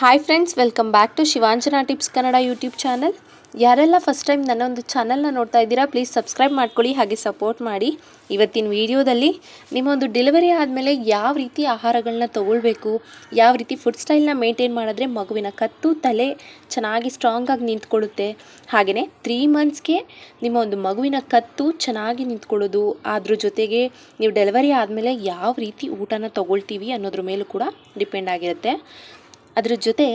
Hi friends welcome back to Shivanjana tips Kannada YouTube channel ಯಾರೆಲ್ಲ first time ನನ್ನ ಒಂದು ಚಾನಲ್ನ ನೋಡ್ತಾ ಇದ್ದೀರಾ ಪ್ಲೀಸ್ ಸಬ್ಸ್ಕ್ರೈಬ್ ಮಾಡ್ಕೊಳ್ಳಿ, ಹಾಗೆ ಸಪೋರ್ಟ್ ಮಾಡಿ. ಇವತ್ತಿನ ವಿಡಿಯೋದಲ್ಲಿ ನಿಮ್ಮ ಒಂದು ಡೆಲಿವರಿ ಆದಮೇಲೆ ಯಾವ ರೀತಿ ಆಹಾರಗಳನ್ನ ತೊಗೊಳ್ಬೇಕು, ಯಾವ ರೀತಿ ಫುಡ್ ಸ್ಟೈಲ್ನ ಮೇಂಟೈನ್ ಮಾಡಿದ್ರೆ ಮಗುವಿನ ಕತ್ತು ತಲೆ ಚೆನ್ನಾಗಿ ಸ್ಟ್ರಾಂಗಾಗಿ ನಿಂತ್ಕೊಳ್ಳುತ್ತೆ. ಹಾಗೆಯೇ ತ್ರೀ ಮಂತ್ಸ್ಗೆ ನಿಮ್ಮ ಒಂದು ಮಗುವಿನ ಕತ್ತು ಚೆನ್ನಾಗಿ ನಿಂತ್ಕೊಳ್ಳೋದು ಅದ್ರ ಜೊತೆಗೆ ನೀವು ಡೆಲಿವರಿ ಆದಮೇಲೆ ಯಾವ ರೀತಿ ಊಟನ ತೊಗೊಳ್ತೀವಿ ಅನ್ನೋದ್ರ ಮೇಲೂ ಕೂಡ ಡಿಪೆಂಡ್ ಆಗಿರುತ್ತೆ. ಅದ್ರ ಜೊತೆ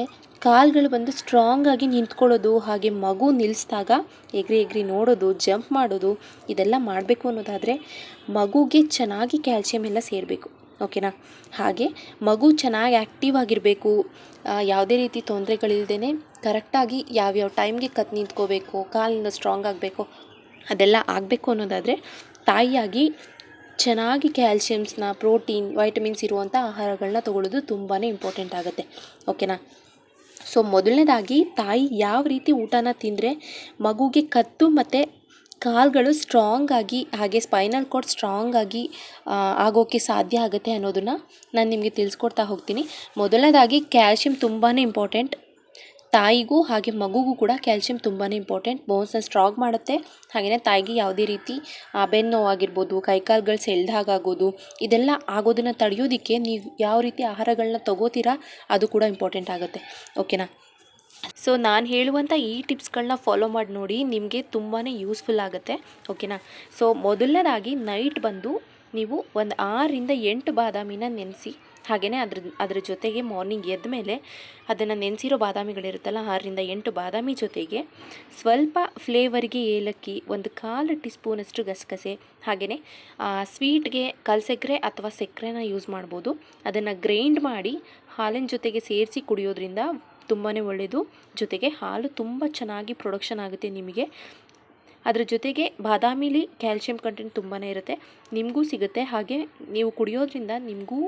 ಕಾಲುಗಳು ಬಂದು ಸ್ಟ್ರಾಂಗ್ ಆಗಿ ನಿಂತ್ಕೊಳ್ಳೋದು, ಹಾಗೆ ಮಗು ನಿಲ್ಲಿಸಿದಾಗ ಎಗ್ರಿ ಎಗ್ರಿ ನೋಡೋದು ಜಂಪ್ ಮಾಡೋದು, ಇದೆಲ್ಲ ಮಾಡಬೇಕು ಅನ್ನೋದಾದರೆ ಮಗುಗೆ ಚೆನ್ನಾಗಿ ಕ್ಯಾಲ್ಸಿಯಂ ಎಲ್ಲ ಸೇರಬೇಕು ಓಕೆನಾ ಹಾಗೆ ಮಗು ಚೆನ್ನಾಗಿ ಆ್ಯಕ್ಟಿವ್ ಆಗಿರಬೇಕು ಯಾವುದೇ ರೀತಿ ತೊಂದರೆಗಳಿಲ್ದೇ ಕರೆಕ್ಟಾಗಿ ಯಾವ್ಯಾವ ಟೈಮ್ಗೆ ಕತ್ ನಿಂತ್ಕೋಬೇಕು, ಕಾಲಿಂದ ಸ್ಟ್ರಾಂಗ್ ಆಗಬೇಕು, ಅದೆಲ್ಲ ಆಗಬೇಕು ಅನ್ನೋದಾದರೆ ತಾಯಿಯಾಗಿ ಚೆನ್ನಾಗಿ ಕ್ಯಾಲ್ಸಿಯಮ್ಸ್ನ ಪ್ರೋಟೀನ್, ವೈಟಮಿನ್ಸ್ ಇರುವಂಥ ಆಹಾರಗಳನ್ನ ತೊಗೊಳ್ಳೋದು ತುಂಬಾ ಇಂಪಾರ್ಟೆಂಟ್ ಆಗುತ್ತೆ. ಓಕೆನಾ? ಸೊ, ಮೊದಲನೇದಾಗಿ ತಾಯಿ ಯಾವ ರೀತಿ ಊಟನ ತಿಂದರೆ ಮಗುಗೆ ಕತ್ತು ಮತ್ತು ಕಾಲುಗಳು ಸ್ಟ್ರಾಂಗ್ ಆಗಿ, ಹಾಗೆ ಸ್ಪೈನಲ್ ಕಾರ್ಡ್ ಸ್ಟ್ರಾಂಗ್ ಆಗಿ ಆಗೋಕ್ಕೆ ಸಾಧ್ಯ ಆಗುತ್ತೆ ಅನ್ನೋದನ್ನು ನಾನು ನಿಮಗೆ ತಿಳಿಸ್ಕೊಡ್ತಾ ಹೋಗ್ತೀನಿ. ಮೊದಲನೇದಾಗಿ ಕ್ಯಾಲ್ಶಿಯಮ್ ತುಂಬಾ ಇಂಪಾರ್ಟೆಂಟ್. ತಾಯಿಗೂ ಹಾಗೆ ಮಗುಗೂ ಕೂಡ ಕ್ಯಾಲ್ಸಿಯಂ ತುಂಬಾ ಇಂಪಾರ್ಟೆಂಟ್. ಬೋನ್ಸ್ನ ಸ್ಟ್ರಾಂಗ್ ಮಾಡುತ್ತೆ. ಹಾಗೆಯೇ ತಾಯಿಗೆ ಯಾವುದೇ ರೀತಿ ಬೆನ್ನು ನೋವಾಗಿರ್ಬೋದು ಕೈಕಾಲುಗಳು ಸೆಳ್ದಾಗೋದು ಇದೆಲ್ಲ ಆಗೋದನ್ನು ತಡೆಯೋದಕ್ಕೆ ನೀವು ಯಾವ ರೀತಿ ಆಹಾರಗಳನ್ನ ತಗೋತೀರಾ, ಅದು ಕೂಡ ಇಂಪಾರ್ಟೆಂಟ್ ಆಗುತ್ತೆ. ಓಕೆನಾ? ಸೊ, ನಾನು ಹೇಳುವಂಥ ಈ ಟಿಪ್ಸ್ಗಳನ್ನ ಫಾಲೋ ಮಾಡಿ ನೋಡಿ, ನಿಮಗೆ ತುಂಬಾ ಯೂಸ್ಫುಲ್ ಆಗುತ್ತೆ. ಓಕೆನಾ? ಸೊ, ಮೊದಲನೇದಾಗಿ ನೈಟ್ ಬಂದು ನೀವು ಒಂದು ಆರರಿಂದ ಎಂಟು ಬಾದಾಮಿನ ನೆನೆಸಿ ಹಾಗೆಯೇ ಅದ್ರ ಅದ್ರ ಜೊತೆಗೆ ಮಾರ್ನಿಂಗ್ ಎದ್ದ ಮೇಲೆ ಅದನ್ನು ನೆನೆಸಿರೋ ಬಾದಾಮಿಗಳಿರುತ್ತಲ್ಲ, ಆರರಿಂದ ಎಂಟು ಬಾದಾಮಿ ಜೊತೆಗೆ ಸ್ವಲ್ಪ ಫ್ಲೇವರ್ಗೆ ಏಲಕ್ಕಿ, ಒಂದು ಕಾಲು ಟೀ ಸ್ಪೂನಷ್ಟು ಗಸಗಸೆ ಹಾಗೆಯೇ ಸ್ವೀಟ್ಗೆ ಕಲ್ಸಕ್ಕರೆ ಅಥವಾ ಸಕ್ಕರೆನ ಯೂಸ್ ಮಾಡ್ಬೋದು. ಅದನ್ನು ಗ್ರೈಂಡ್ ಮಾಡಿ ಹಾಲಿನ ಜೊತೆಗೆ ಸೇರಿಸಿ ಕುಡಿಯೋದ್ರಿಂದ ತುಂಬಾ ಒಳ್ಳೆಯದು ಜೊತೆಗೆ ಹಾಲು ತುಂಬ ಚೆನ್ನಾಗಿ ಪ್ರೊಡಕ್ಷನ್ ಆಗುತ್ತೆ ನಿಮಗೆ. ಅದ್ರ ಜೊತೆಗೆ ಬಾದಾಮಿಲಿ ಕ್ಯಾಲ್ಶಿಯಂ ಕಂಟೆಂಟ್ ತುಂಬಾ ಇರುತ್ತೆ. ನಿಮಗೂ ಸಿಗುತ್ತೆ. ಹಾಗೆ ನೀವು ಕುಡಿಯೋದ್ರಿಂದ ನಿಮಗೂ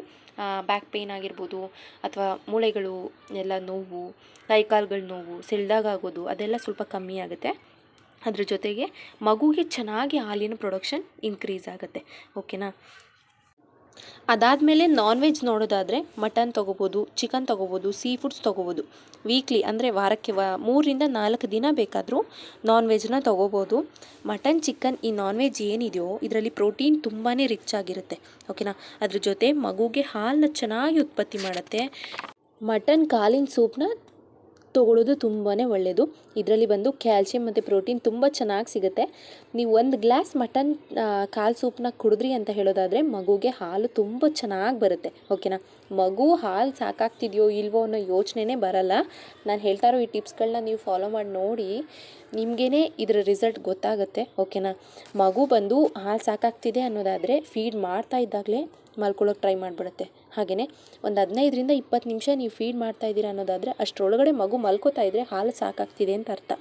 ಬ್ಯಾಕ್ ಪೇಯ್ನ್ ಆಗಿರ್ಬೋದು ಅಥವಾ ಮೂಳೆಗಳು, ಎಲ್ಲ ನೋವು, ಕೈಕಾಲುಗಳ ನೋವು ಸೆಳ್ದಾಗ ಆಗೋದು, ಅದೆಲ್ಲ ಸ್ವಲ್ಪ ಕಮ್ಮಿ ಆಗುತ್ತೆ. ಅದ್ರ ಜೊತೆಗೆ ಮಗುಗೆ ಚೆನ್ನಾಗಿ ಹಾಲಿನ ಪ್ರೊಡಕ್ಷನ್ ಇನ್ಕ್ರೀಸ್ ಆಗುತ್ತೆ. ಓಕೆನಾ ಅದಾದಮೇಲೆ ನಾನ್ ವೆಜ್ ನೋಡೋದಾದರೆ ಮಟನ್ ತೊಗೋಬೋದು ಚಿಕನ್ ತೊಗೋಬೋದು ಸೀ ಫುಡ್ಸ್ ತೊಗೋಬೋದು. ವೀಕ್ಲಿ ಅಂದರೆ ವಾರಕ್ಕೆ ವ, ಮೂರಿಂದ ನಾಲ್ಕು ದಿನ ಬೇಕಾದರೂ ನಾನ್ ವೆಜ್ನ ತೊಗೋಬೋದು. ಮಟನ್ ಚಿಕನ್ ಈ ನಾನ್ ವೆಜ್ ಏನಿದೆಯೋ ಇದರಲ್ಲಿ ಪ್ರೋಟೀನ್ ತುಂಬಾ ರಿಚ್ ಆಗಿರುತ್ತೆ. ಓಕೆನಾ ಅದ್ರ ಜೊತೆ ಮಗುಗೆ ಹಾಲನ್ನ ಚೆನ್ನಾಗಿ ಉತ್ಪತ್ತಿ ಮಾಡುತ್ತೆ. ಮಟನ್ ಕಾಲಿನ ಸೂಪ್ನ ತೊಗೊಳ್ಳೋದು ತುಂಬಾ ಒಳ್ಳೆಯದು ಇದರಲ್ಲಿ ಬಂದು ಕ್ಯಾಲ್ಶಿಯಂ ಮತ್ತು ಪ್ರೋಟೀನ್ ತುಂಬ ಚೆನ್ನಾಗಿ ಸಿಗುತ್ತೆ. ನೀವು ಒಂದು ಗ್ಲಾಸ್ ಮಟನ್ ಕಾಲು ಸೂಪ್ನ ಕುಡಿದ್ರಿ ಅಂತ ಹೇಳೋದಾದರೆ ಮಗುಗೆ ಹಾಲು ತುಂಬ ಚೆನ್ನಾಗಿ ಬರುತ್ತೆ. ಓಕೆನಾ? ಮಗು ಹಾಲು ಸಾಕಾಗ್ತಿದೆಯೋ ಇಲ್ವೋ ಅನ್ನೋ ಯೋಚನೆನೇ ಬರಲ್ಲ. ನಾನು ಹೇಳ್ತಾ ಇರೋ ಈ ಟಿಪ್ಸ್ಗಳನ್ನ ನೀವು ಫಾಲೋ ಮಾಡಿ ನೋಡಿ. ನಿಮಗೇ ಇದರ ರಿಸಲ್ಟ್ ಗೊತ್ತಾಗುತ್ತೆ. ಓಕೆನಾ? ಮಗು ಬಂದು ಹಾಲು ಸಾಕಾಗ್ತಿದೆ ಅನ್ನೋದಾದರೆ ಫೀಡ್ ಮಾಡ್ತಾ ಇದ್ದಾಗಲೇ ಮಲ್ಕೊಳ್ಳೋಕೆ ಟ್ರೈ ಮಾಡಿಬಿಡುತ್ತೆ. ಹಾಗೆಯೇ ಒಂದು ಹದಿನೈದರಿಂದ ಇಪ್ಪತ್ತು ನಿಮಿಷ ನೀವು ಫೀಡ್ ಮಾಡ್ತಾ ಇದ್ದೀರಾ ಅನ್ನೋದಾದರೆ ಅಷ್ಟರೊಳಗಡೆ ಮಗು ಮಲ್ಕೋತಾ ಇದ್ದರೆ ಹಾಲು ಸಾಕಾಗ್ತಿದೆ ಅಂತ ಅರ್ಥ.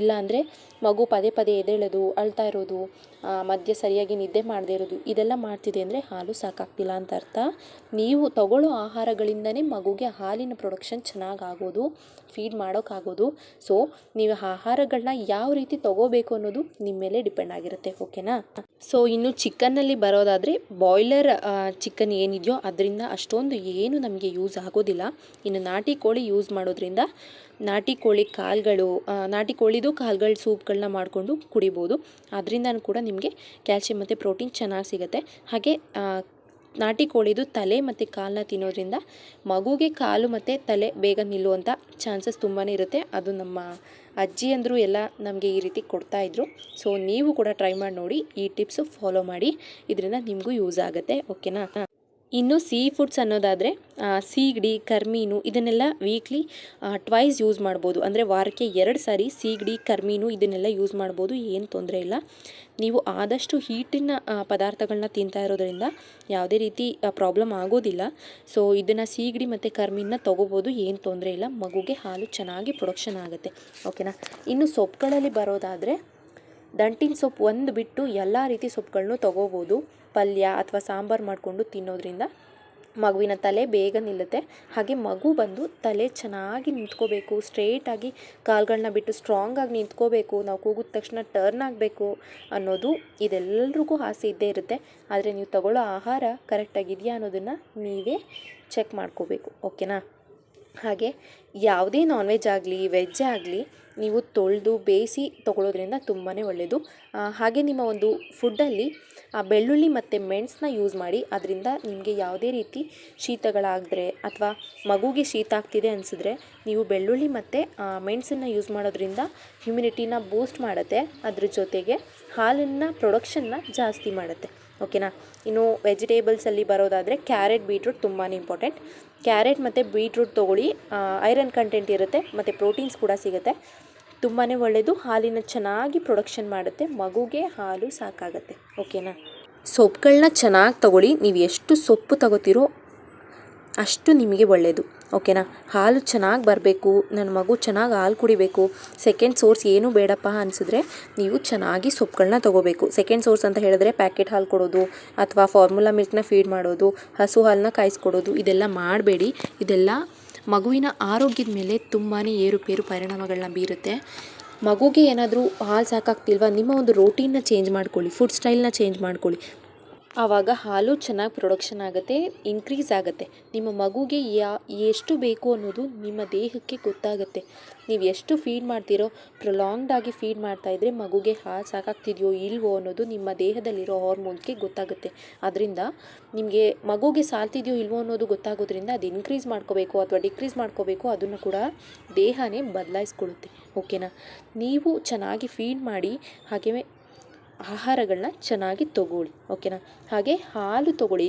ಇಲ್ಲ ಅಂದರೆ ಮಗು ಪದೇ ಪದೇ ಎದ್ದೇಳೋದು, ಅಳ್ತಾ ಇರೋದು ಮಧ್ಯೆ ಸರಿಯಾಗಿ ನಿದ್ದೆ ಮಾಡದೇ ಇರೋದು, ಇದೆಲ್ಲ ಮಾಡ್ತಿದೆ ಅಂದರೆ ಹಾಲು ಸಾಕಾಗ್ತಿಲ್ಲ ಅಂತ ಅರ್ಥ. ನೀವು ತಗೊಳ್ಳೋ ಆಹಾರಗಳಿಂದನೇ ಮಗುಗೆ ಹಾಲಿನ ಪ್ರೊಡಕ್ಷನ್ ಚೆನ್ನಾಗಿ ಆಗೋದು ಫೀಡ್ ಮಾಡೋಕ್ಕಾಗೋದು. ಸೊ ನೀವು ಆಹಾರಗಳನ್ನ ಯಾವ ರೀತಿ ತಗೋಬೇಕು ಅನ್ನೋದು ನಿಮ್ಮ ಮೇಲೆ ಡಿಪೆಂಡ್ ಆಗಿರುತ್ತೆ ಓಕೆನಾ ಸೊ ಇನ್ನು ಚಿಕನ್ನಲ್ಲಿ ಬರೋದಾದರೆ ಬಾಯ್ಲರ್ ಚಿಕನ್ ಏನಿದೆಯೋ ಅದರಿಂದ ಅಷ್ಟೊಂದು ಏನು ನಮಗೆ ಯೂಸ್ ಆಗೋದಿಲ್ಲ. ಇನ್ನು ನಾಟಿ ಕೋಳಿ ಯೂಸ್ ಮಾಡೋದ್ರಿಂದ ನಾಟಿ ಕೋಳಿ ಕಾಲುಗಳು ನಾಟಿ ಕೋಳಿದು ಕಾಳುಗಳ ಸೂಪ್ಗಳನ್ನ ಮಾಡಿಕೊಂಡು ಕುಡಿಬೋದು. ಅದರಿಂದನೂ ಕೂಡ ನಿಮಗೆ ಕ್ಯಾಲ್ಶಿಯಂ ಮತ್ತು ಪ್ರೋಟೀನ್ ಚೆನ್ನಾಗಿ ಸಿಗುತ್ತೆ. ಹಾಗೆ ನಾಟಿ ಕೋಳಿದು ತಲೆ ಮತ್ತು ಕಾಲನ್ನ ತಿನ್ನೋದ್ರಿಂದ ಮಗುಗೆ ಕಾಲು ಮತ್ತು ತಲೆ ಬೇಗ ನಿಲ್ಲುವಂಥ ಚಾನ್ಸಸ್ ತುಂಬಾ ಇರುತ್ತೆ. ಅದು ನಮ್ಮ ಅಜ್ಜಿ ಅಜ್ಜಿಯಂದರು ಎಲ್ಲ ನಮಗೆ ಈ ರೀತಿ ಕೊಡ್ತಾಯಿದ್ರು ಸೊ ನೀವು ಕೂಡ ಟ್ರೈ ಮಾಡಿ ನೋಡಿ, ಈ ಟಿಪ್ಸು ಫಾಲೋ ಮಾಡಿ. ಇದರಿಂದ ನಿಮಗೂ ಯೂಸ್ ಆಗುತ್ತೆ. ಓಕೆನಾ ಇನ್ನು ಸೀ ಫುಡ್ಸ್ ಅನ್ನೋದಾದರೆ ಸೀಗಡಿ, ಕರ್ಮೀನು, ಇದನ್ನೆಲ್ಲ ವೀಕ್ಲಿ ಟ್ವೈಸ್ ಯೂಸ್ ಮಾಡ್ಬೋದು. ಅಂದರೆ ವಾರಕ್ಕೆ ಎರಡು ಸಾರಿ ಸೀಗಡಿ, ಕರ್ಮೀನು ಇದನ್ನೆಲ್ಲ ಯೂಸ್ ಮಾಡ್ಬೋದು. ಏನು ತೊಂದರೆ ಇಲ್ಲ. ನೀವು ಆದಷ್ಟು ಹೀಟಿನ ಪದಾರ್ಥಗಳನ್ನ ತಿಂತಾ ಇರೋದರಿಂದ ಯಾವುದೇ ರೀತಿ ಪ್ರಾಬ್ಲಮ್ ಆಗೋದಿಲ್ಲ. ಸೊ ಇದನ್ನು ಸೀಗಡಿ ಮತ್ತು ಕರ್ಮೀನ ತೊಗೋಬೋದು. ಏನು ತೊಂದರೆ ಇಲ್ಲ. ಮಗುಗೆ ಹಾಲು ಚೆನ್ನಾಗಿ ಪ್ರೊಡಕ್ಷನ್ ಆಗುತ್ತೆ. ಓಕೆನಾ ಇನ್ನು ಸೊಪ್ಪುಗಳಲ್ಲಿ ಬರೋದಾದರೆ ದಂಟಿನ ಸೊಪ್ಪು ಒಂದು ಬಿಟ್ಟು ಎಲ್ಲ ರೀತಿ ಸೊಪ್ಪುಗಳನ್ನು ತೊಗೋಬೋದು. ಪಲ್ಯ ಅಥವಾ ಸಾಂಬಾರು ಮಾಡಿಕೊಂಡು ತಿನ್ನೋದ್ರಿಂದ ಮಗುವಿನ ತಲೆ ಬೇಗ ನಿಲ್ಲುತ್ತೆ. ಹಾಗೆ ಮಗು ಬಂದು ತಲೆ ಚೆನ್ನಾಗಿ ನಿಂತ್ಕೋಬೇಕು. ಸ್ಟ್ರೇಟಾಗಿ ಕಾಲುಗಳನ್ನ ಬಿಟ್ಟು ಸ್ಟ್ರಾಂಗಾಗಿ ನಿಂತ್ಕೋಬೇಕು. ನಾವು ಕೂಗಿದ ತಕ್ಷಣ ಟರ್ನ್ ಆಗಬೇಕು ಅನ್ನೋದು ಇದೆಲ್ಲರಿಗೂ ಆಸೆ ಇದ್ದೇ ಇರುತ್ತೆ. ಆದರೆ ನೀವು ತಗೊಳ್ಳೋ ಆಹಾರ ಕರೆಕ್ಟಾಗಿದೆಯಾ ಅನ್ನೋದನ್ನು ನೀವೇ ಚೆಕ್ ಮಾಡ್ಕೋಬೇಕು. ಓಕೆನಾ ಹಾಗೆ ಯಾವುದೇ ನಾನ್ ವೆಜ್ ಆಗಲಿ ವೆಜ್ ಆಗಲಿ ನೀವು ತೊಳೆದು ಬೇಯಿಸಿ ತೊಗೊಳೋದ್ರಿಂದ ತುಂಬಾ ಒಳ್ಳೆಯದು ಹಾಗೆ ನಿಮ್ಮ ಒಂದು ಫುಡ್ಡಲ್ಲಿ ಆ, ಬೆಳ್ಳುಳ್ಳಿ ಮತ್ತು ಮೆಣಸನ್ನ ಯೂಸ್ ಮಾಡಿ, ಅದರಿಂದ ನಿಮಗೆ ಯಾವುದೇ ರೀತಿ ಶೀತಗಳಾದರೆ ಅಥವಾ ಮಗುಗೆ ಶೀತ ಆಗ್ತಿದೆ ಅನಿಸಿದ್ರೆ ನೀವು ಬೆಳ್ಳುಳ್ಳಿ ಮತ್ತು ಮೆಣಸನ್ನು ಯೂಸ್ ಮಾಡೋದ್ರಿಂದ ಹ್ಯುಮಿನಿಟಿನ ಬೂಸ್ಟ್ ಮಾಡುತ್ತೆ. ಅದ್ರ ಜೊತೆಗೆ ಹಾಲನ್ನು ಪ್ರೊಡಕ್ಷನ್ನ ಜಾಸ್ತಿ ಮಾಡುತ್ತೆ. ಓಕೆನಾ ಇನ್ನು ವೆಜಿಟೇಬಲ್ಸಲ್ಲಿ ಬರೋದಾದರೆ ಕ್ಯಾರೆಟ್ ಬೀಟ್ರೂಟ್ ತುಂಬಾ ಇಂಪಾರ್ಟೆಂಟ್ ಕ್ಯಾರೆಟ್ ಮತ್ತು ಬೀಟ್ರೂಟ್ ತೊಗೊಳ್ಳಿ. ಐರನ್ ಕಂಟೆಂಟ್ ಇರುತ್ತೆ, ಮತ್ತು ಪ್ರೋಟೀನ್ಸ್ ಕೂಡ ಸಿಗುತ್ತೆ. ತುಂಬಾ ಒಳ್ಳೆಯದು ಹಾಲಿನ ಚೆನ್ನಾಗಿ ಪ್ರೊಡಕ್ಷನ್ ಮಾಡುತ್ತೆ, ಮಗುಗೆ ಹಾಲು ಸಾಕಾಗತ್ತೆ. ಓಕೆನಾ? ಸೊಪ್ಪುಗಳನ್ನ ಚೆನ್ನಾಗಿ ತಗೊಳ್ಳಿ, ನೀವು ಎಷ್ಟು ಸೊಪ್ಪು ತಗೋತೀರೋ ಅಷ್ಟು ನಿಮಗೆ ಒಳ್ಳೆಯದು ಓಕೆನಾ? ಹಾಲು ಚೆನ್ನಾಗಿ ಬರಬೇಕು ನನ್ನ ಮಗು ಚೆನ್ನಾಗಿ ಹಾಲು ಕುಡಿಬೇಕು. ಸೆಕೆಂಡ್ ಸೋರ್ಸ್ ಏನೂ ಬೇಡಪ್ಪ ಅನಿಸಿದ್ರೆ ನೀವು ಚೆನ್ನಾಗಿ ಸೊಪ್ಪುಗಳನ್ನ ತೊಗೋಬೇಕು. ಸೆಕೆಂಡ್ ಸೋರ್ಸ್ ಅಂತ ಹೇಳಿದ್ರೆ ಪ್ಯಾಕೆಟ್ ಹಾಲು ಕೊಡೋದು, ಅಥವಾ ಫಾರ್ಮುಲಾ ಮಿಲ್ಕ್ನ ಫೀಡ್ ಮಾಡೋದು, ಹಸು ಹಾಲನ್ನ ಕಾಯಿಸ್ಕೊಡೋದು, ಇದೆಲ್ಲ ಮಾಡಬೇಡಿ. ಇದೆಲ್ಲ ಮಗುವಿನ ಆರೋಗ್ಯದ ಮೇಲೆ ತುಂಬಾ ಏರುಪೇರು ಪರಿಣಾಮಗಳನ್ನ ಬೀರುತ್ತೆ. ಮಗುಗೆ ಏನಾದರೂ ಹಾಲು ಸಾಕಾಗ್ತಿಲ್ವಾ? ನಿಮ್ಮ ಒಂದು ರೋಟೀನ್ನ ಚೇಂಜ್ ಮಾಡ್ಕೊಳ್ಳಿ ಫುಡ್ ಸ್ಟೈಲ್ನ ಚೇಂಜ್ ಮಾಡ್ಕೊಳ್ಳಿ. ಆವಾಗ ಹಾಲು ಚೆನ್ನಾಗಿ ಪ್ರೊಡಕ್ಷನ್ ಆಗುತ್ತೆ ಇನ್ಕ್ರೀಸ್ ಆಗುತ್ತೆ. ನಿಮ್ಮ ಮಗುಗೆ ಯಾ, ಎಷ್ಟು ಬೇಕು ಅನ್ನೋದು ನಿಮ್ಮ ದೇಹಕ್ಕೆ ಗೊತ್ತಾಗುತ್ತೆ. ನೀವು ಎಷ್ಟು ಫೀಡ್ ಮಾಡ್ತೀರೋ ಪ್ರೊಲಾಂಗ್ಡ್ ಆಗಿ ಫೀಡ್ ಮಾಡ್ತಾಯಿದ್ರೆ ಮಗುಗೆ ಹಾಲು ಸಾಕಾಗ್ತಿದೆಯೋ ಇಲ್ವೋ ಅನ್ನೋದು ನಿಮ್ಮ ದೇಹದಲ್ಲಿರೋ ಹಾರ್ಮೋನ್ಗೆ ಗೊತ್ತಾಗುತ್ತೆ. ಅದರಿಂದ ನಿಮಗೆ ಮಗುಗೆ ಸಾಲ್ತಿದೆಯೋ ಇಲ್ವೋ ಅನ್ನೋದು ಗೊತ್ತಾಗೋದ್ರಿಂದ ಅದು ಇನ್ಕ್ರೀಸ್ ಮಾಡ್ಕೋಬೇಕು ಅಥವಾ ಡಿಕ್ರೀಸ್ ಮಾಡ್ಕೋಬೇಕು, ಅದನ್ನು ಕೂಡ ದೇಹನೇ ಬದಲಾಯಿಸ್ಕೊಳ್ಳುತ್ತೆ. ಓಕೆನಾ ನೀವು ಚೆನ್ನಾಗಿ ಫೀಡ್ ಮಾಡಿ ಹಾಗೆ ಆಹಾರಗಳನ್ನ ಚೆನ್ನಾಗಿ ತೊಗೊಳ್ಳಿ ಓಕೆನಾ ಹಾಗೆ ಹಾಲು ತೊಗೊಳ್ಳಿ.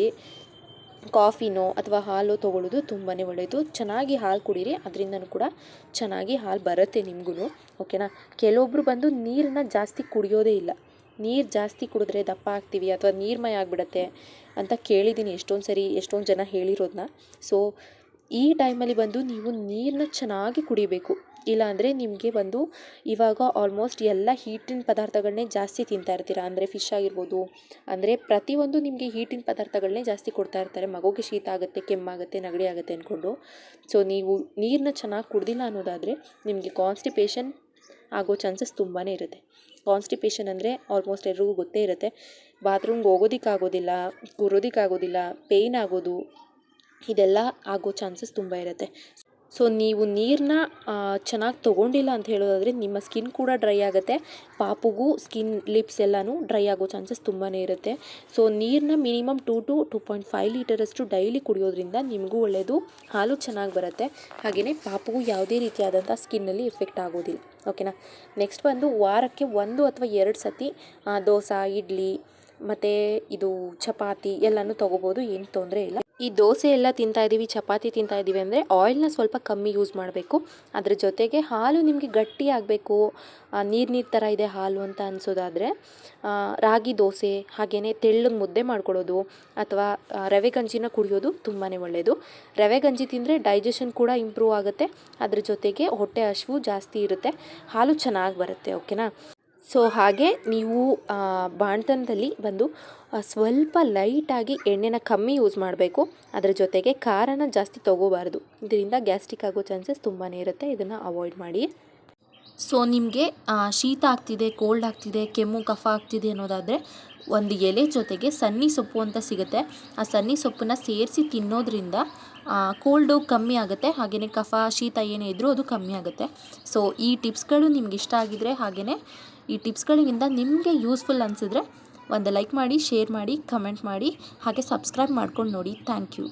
ಕಾಫಿನೋ ಅಥವಾ ಹಾಲು ತೊಗೊಳ್ಳೋದು ತುಂಬಾ ಒಳ್ಳೆಯದು ಚೆನ್ನಾಗಿ ಹಾಲು ಕುಡೀರಿ, ಅದರಿಂದನೂ ಕೂಡ ಚೆನ್ನಾಗಿ ಹಾಲು ಬರುತ್ತೆ ನಿಮಗೂ ಓಕೆನಾ ಕೆಲವೊಬ್ಬರು ಬಂದು ನೀರನ್ನ ಜಾಸ್ತಿ ಕುಡಿಯೋದೇ ಇಲ್ಲ. ನೀರು ಜಾಸ್ತಿ ಕುಡಿದ್ರೆ ದಪ್ಪ ಆಗ್ತೀವಿ ಅಥವಾ ನೀರ್ಮಯ ಆಗಿಬಿಡತ್ತೆ ಅಂತ ಕೇಳಿದ್ದೀನಿ ಎಷ್ಟೊಂದು ಸರಿ, ಎಷ್ಟೊಂದು ಜನ ಹೇಳಿರೋದನ್ನ ಸೊ ಈ ಟೈಮಲ್ಲಿ ಬಂದು ನೀವು ನೀರನ್ನ ಚೆನ್ನಾಗಿ ಕುಡಿಬೇಕು. ಇಲ್ಲಾಂದರೆ ನಿಮಗೆ ಬಂದು ಇವಾಗ ಆಲ್ಮೋಸ್ಟ್ ಎಲ್ಲ ಹೀಟಿನ ಪದಾರ್ಥಗಳನ್ನೇ ಜಾಸ್ತಿ ತಿಂತಾ ಇರ್ತೀರ? ಅಂದರೆ ಫಿಶ್ ಆಗಿರ್ಬೋದು, ಅಂದರೆ ಪ್ರತಿಯೊಂದು ನಿಮಗೆ ಹೀಟಿನ ಪದಾರ್ಥಗಳನ್ನೇ ಜಾಸ್ತಿ ಕೊಡ್ತಾ ಇರ್ತಾರೆ. ಮಗುಗೆ ಶೀತ ಆಗುತ್ತೆ, ಕೆಮ್ಮಾಗುತ್ತೆ, ನೆಗಡಿ ಆಗುತ್ತೆ ಅಂದ್ಕೊಂಡು ಸೊ ನೀವು ನೀರನ್ನ ಚೆನ್ನಾಗಿ ಕುಡ್ದಿಲ್ಲ ಅನ್ನೋದಾದರೆ ನಿಮಗೆ ಕಾನ್ಸ್ಟಿಪೇಷನ್ ಆಗೋ ಚಾನ್ಸಸ್ ತುಂಬಾ ಇರುತ್ತೆ. ಕಾನ್ಸ್ಟಿಪೇಷನ್ ಅಂದರೆ ಆಲ್ಮೋಸ್ಟ್ ಎಲ್ರಿಗೂ ಗೊತ್ತೇ ಇರುತ್ತೆ. ಬಾತ್ರೂಮ್ಗೆ ಹೋಗೋದಕ್ಕಾಗೋದಿಲ್ಲ ಕೂರೋದಕ್ಕಾಗೋದಿಲ್ಲ ಪೇಯ್ನ್ ಆಗೋದು, ಇದೆಲ್ಲ ಆಗೋ ಚಾನ್ಸಸ್ ತುಂಬ ಇರುತ್ತೆ. ಸೊ ನೀವು ನೀರನ್ನ ಚೆನ್ನಾಗಿ ತೊಗೊಂಡಿಲ್ಲ ಅಂತ ಹೇಳೋದಾದರೆ ನಿಮ್ಮ ಸ್ಕಿನ್ ಕೂಡ ಡ್ರೈ ಆಗುತ್ತೆ. ಪಾಪುಗೂ ಸ್ಕಿನ್ ಲಿಪ್ಸ್ ಎಲ್ಲನೂ ಡ್ರೈ ಆಗೋ ಚಾನ್ಸಸ್ ತುಂಬಾ ಇರುತ್ತೆ. ಸೊ ನೀರನ್ನ minimum two to two point five ಲೀಟರಷ್ಟು daily ಕುಡಿಯೋದ್ರಿಂದ ನಿಮಗೂ ಒಳ್ಳೆಯದು ಹಾಲು ಚೆನ್ನಾಗಿ ಬರುತ್ತೆ. ಹಾಗೆಯೇ ಪಾಪುಗೂ ಯಾವುದೇ ರೀತಿಯಾದಂಥ ಸ್ಕಿನ್ನಲ್ಲಿ ಎಫೆಕ್ಟ್ ಆಗೋದಿಲ್ಲ. ಓಕೆನಾ? ನೆಕ್ಸ್ಟ್ ಬಂದು ವಾರಕ್ಕೆ ಒಂದು ಅಥವಾ ಎರಡು ಸತಿ ದೋಸೆ, ಇಡ್ಲಿ, ಮತ್ತು ಇದು ಚಪಾತಿ ಎಲ್ಲನೂ ತೊಗೋಬೋದು, ಏನು ತೊಂದರೆ ಇಲ್ಲ. ಈ ದೋಸೆ ಎಲ್ಲ ತಿಂತಾ ಇದ್ದೀವಿ ಚಪಾತಿ ತಿಂತಾ ಇದ್ದೀವಿ ಅಂದರೆ ಆಯಿಲ್ನ ಸ್ವಲ್ಪ ಕಮ್ಮಿ ಯೂಸ್ ಮಾಡಬೇಕು. ಅದ್ರ ಜೊತೆಗೆ ಹಾಲು ನಿಮಗೆ ಗಟ್ಟಿ ಆಗಬೇಕು. ನೀರು ನೀರು ಥರ ಇದೆ ಹಾಲು ಅಂತ ಅನಿಸೋದಾದರೆ ರಾಗಿ ದೋಸೆ ಹಾಗೆಯೇ ತೆಳ್ಳಗೆ ಮುದ್ದೆ ಮಾಡ್ಕೊಳ್ಳೋದು ಅಥವಾ ರವೆ ಗಂಜಿನ ಕುಡಿಯೋದು ತುಂಬಾ ಒಳ್ಳೆಯದು ರವೆ ಗಂಜಿ ತಿಂದರೆ ಡೈಜೆಷನ್ ಕೂಡ ಇಂಪ್ರೂವ್ ಆಗುತ್ತೆ. ಅದ್ರ ಜೊತೆಗೆ ಹೊಟ್ಟೆ ಹಸಿವು ಜಾಸ್ತಿ ಇರುತ್ತೆ. ಹಾಲು ಚೆನ್ನಾಗಿ ಬರುತ್ತೆ ಓಕೆನಾ ಸೊ ಹಾಗೆ ನೀವು ಬಾಣ್ತನದಲ್ಲಿ ಬಂದು ಸ್ವಲ್ಪ ಲೈಟಾಗಿ ಎಣ್ಣೆನ ಕಮ್ಮಿ ಯೂಸ್ ಮಾಡಬೇಕು. ಅದರ ಜೊತೆಗೆ ಖಾರನ ಜಾಸ್ತಿ ತೊಗೋಬಾರ್ದು. ಇದರಿಂದ ಗ್ಯಾಸ್ಟ್ರಿಕ್ ಆಗೋ ಚಾನ್ಸಸ್ ತುಂಬಾ ಇರುತ್ತೆ. ಇದನ್ನು ಅವಾಯ್ಡ್ ಮಾಡಿ. ಸೊ ನಿಮಗೆ ಶೀತ ಆಗ್ತಿದೆ, ಕೋಲ್ಡ್ ಆಗ್ತಿದೆ, ಕೆಮ್ಮು, ಕಫ ಆಗ್ತಿದೆ ಅನ್ನೋದಾದರೆ ಒಂದು ಎಲೆ ಜೊತೆಗೆ ಸನ್ನಿ ಸೊಪ್ಪು ಅಂತ ಸಿಗುತ್ತೆ. ಆ ಸನ್ನಿ ಸೊಪ್ಪನ್ನ ಸೇರಿಸಿ ತಿನ್ನೋದ್ರಿಂದ ಕೋಲ್ಡು ಕಮ್ಮಿ ಆಗುತ್ತೆ. ಹಾಗೆಯೇ ಕಫ, ಶೀತ ಏನೇ ಇದ್ದರೂ ಅದು ಕಮ್ಮಿ ಆಗುತ್ತೆ. ಸೊ ಈ ಟಿಪ್ಸ್ಗಳು ನಿಮ್ಗೆ ಇಷ್ಟ ಆಗಿದ್ರೆ ಹಾಗೆಯೇ ಈ ಟಿಪ್ಸ್ಗಳಿಂದ ನಿಮಗೆ ಯೂಸ್ಫುಲ್ ಅನಿಸಿದ್ರೆ ಒಂದು ಲೈಕ್ ಮಾಡಿ, ಶೇರ್ ಮಾಡಿ, ಕಮೆಂಟ್ ಮಾಡಿ, ಹಾಗೆ ಸಬ್ಸ್ಕ್ರೈಬ್ ಮಾಡ್ಕೊಂಡು ನೋಡಿ. Thank you.